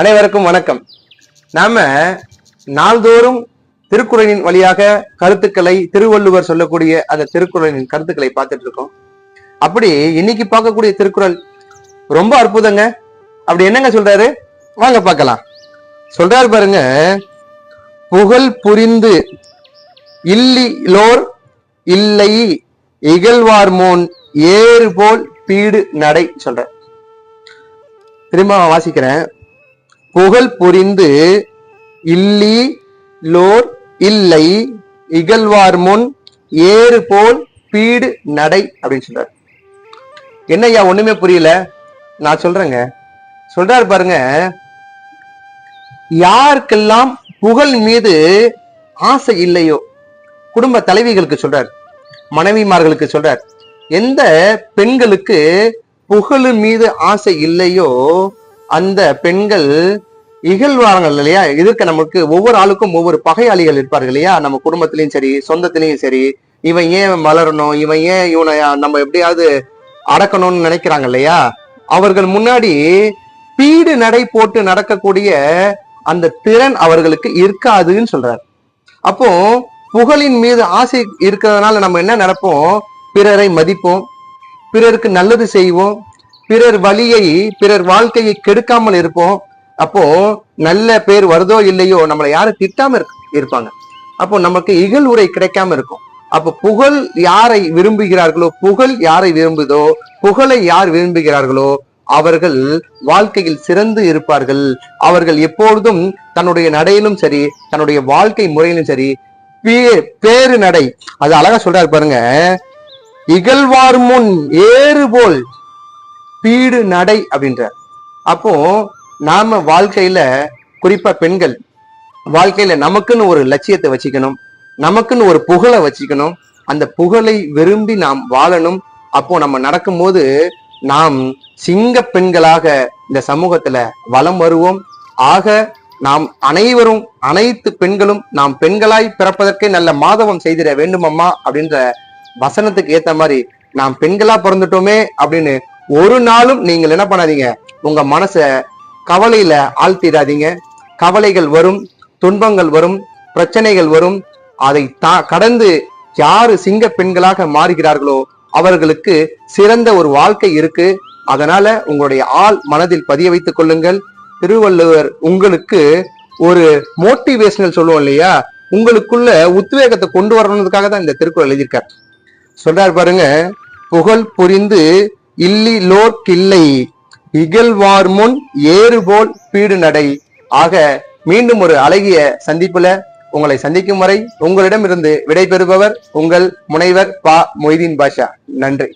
அனைவருக்கும் வணக்கம். நாம நாள்தோறும் திருக்குறளின் வழியாக கருத்துக்களை திருவள்ளுவர் சொல்லக்கூடிய அந்த திருக்குறளின் கருத்துக்களை பார்த்துட்டு இருக்கோம். அப்படி இன்னைக்கு பார்க்கக்கூடிய திருக்குறள் ரொம்ப அற்புதங்க. அப்படி என்னங்க சொல்றாரு? வாங்க பார்க்கலாம். சொல்றாரு பாருங்க புகழ் புரிந்து இல்லிலோர் இல்லை இகழ்வார்மோன் ஏறு போல் பீடு நடை சொல்ற திரும்ப வாசிக்கிறேன். புகழ் புரிந்து இல்லி லோர் இல்லை இகழ்வார் முன் ஏறு போல் பீடு நடை அப்படின்னு சொல்றாரு. என்னய்யா ஒண்ணுமே புரியல. நான் சொல்றேங்க. சொல்றாரு பாருங்க. யாருக்கெல்லாம் புகழ் மீது ஆசை இல்லையோ குடும்ப தலைவிகளுக்கு சொல்றார் மனைவிமார்களுக்கு சொல்றார் எந்த பெண்களுக்கு புகழ் மீது ஆசை இல்லையோ அந்த பெண்கள் இகழ்வார்கள் இல்லையா? இதற்கு நமக்கு ஒவ்வொரு ஆளுக்கும் ஒவ்வொரு பகையாளிகள் இருப்பார்கள் இல்லையா? நம்ம குடும்பத்திலையும் சரி சொந்தத்திலையும் சரி இவன் ஏன் வளரணும் இவன் ஏன் இவனை நம்ம எப்படியாவது அடக்கணும்னு நினைக்கிறாங்க இல்லையா? அவர்கள் முன்னாடி பீடு நடை போட்டு நடக்கக்கூடிய அந்த திறன் அவர்களுக்கு இருக்காதுன்னு சொல்றாரு. அப்போ புகழின் மீது ஆசை இருக்கிறதுனால நம்ம என்ன நடப்போம் பிறரை மதிப்போம் பிறருக்கு நல்லது செய்வோம் பிறர் வழியை பிறர் வாழ்க்கையை கெடுக்காமல் இருப்போம். அப்போ நல்ல பேர் வருதோ இல்லையோ நம்மளை யாரும் திட்டாம இருப்பாங்க. அப்போ நமக்கு இகழ் உரை கிடைக்காம இருக்கும். அப்போ புகழ் யாரை விரும்புகிறார்களோ புகழ் யாரை விரும்புதோ புகழை யார் விரும்புகிறார்களோ அவர்கள் வாழ்க்கையில் சிறந்து இருப்பார்கள். அவர்கள் எப்பொழுதும் தன்னுடைய நடையிலும் சரி தன்னுடைய வாழ்க்கை முறையிலும் சரி பேரு நடை. அது அழகா சொல்றாரு பாருங்க. இகழ்வார் முன் ஏறு போல் பீடு நடை அப்படின்றார். அப்போ நாம வாழ்க்கையில குறிப்பா பெண்கள் வாழ்க்கையில நமக்குன்னு ஒரு லட்சியத்தை வச்சுக்கணும் நமக்குன்னு ஒரு புகழை வச்சுக்கணும். அந்த புகழை விரும்பி நாம் வாழணும். அப்போ நம்ம நடக்கும்போது நாம் சிங்க பெண்களாக இந்த சமூகத்துல வலம் வருவோம். ஆக நாம் அனைவரும் அனைத்து பெண்களும் நாம் பெண்களாய் பிறப்பதற்கே நல்ல மாதவம் செய்திட வேண்டுமம்மா அப்படின்ற வசனத்துக்கு ஏத்த மாதிரி நாம் பெண்களா பிறந்துட்டோமே அப்படின்னு ஒரு நாளும் நீங்கள் என்ன பண்ணாதீங்க. உங்க மனசை கவலையில ஆழ்த்திடாதீங்க. கவலைகள் வரும் துன்பங்கள் வரும் பிரச்சனைகள் வரும். அதை தா கடந்து யாரு சிங்க பெண்களாக மாறுகிறார்களோ அவர்களுக்கு சிறந்த ஒரு வாழ்க்கை இருக்கு. அதனால உங்களுடைய ஆள் மனதில் பதிய வைத்துக் கொள்ளுங்கள். திருவள்ளுவர் உங்களுக்கு ஒரு மோட்டிவேஷனல் சொல்லுவோம் இல்லையா? உங்களுக்குள்ள உத்வேகத்தை கொண்டு வரணுன்றதுக்காக தான் இந்த திருக்குறள் எழுதியிருக்கார். சொல்றாரு பாருங்க புகழ் புரிந்து இல்லி லோர்க்கில்லை இகழ்வார் முன் ஏறுபோல் பீடு நடை ஆக மீண்டும் ஒரு அழகிய சந்திப்புல உங்களை சந்திக்கும் வரை உங்களிடமிருந்து விடைபெறுபவர் உங்கள் முனைவர் பா மொய்தீன் பாஷா. நன்றி.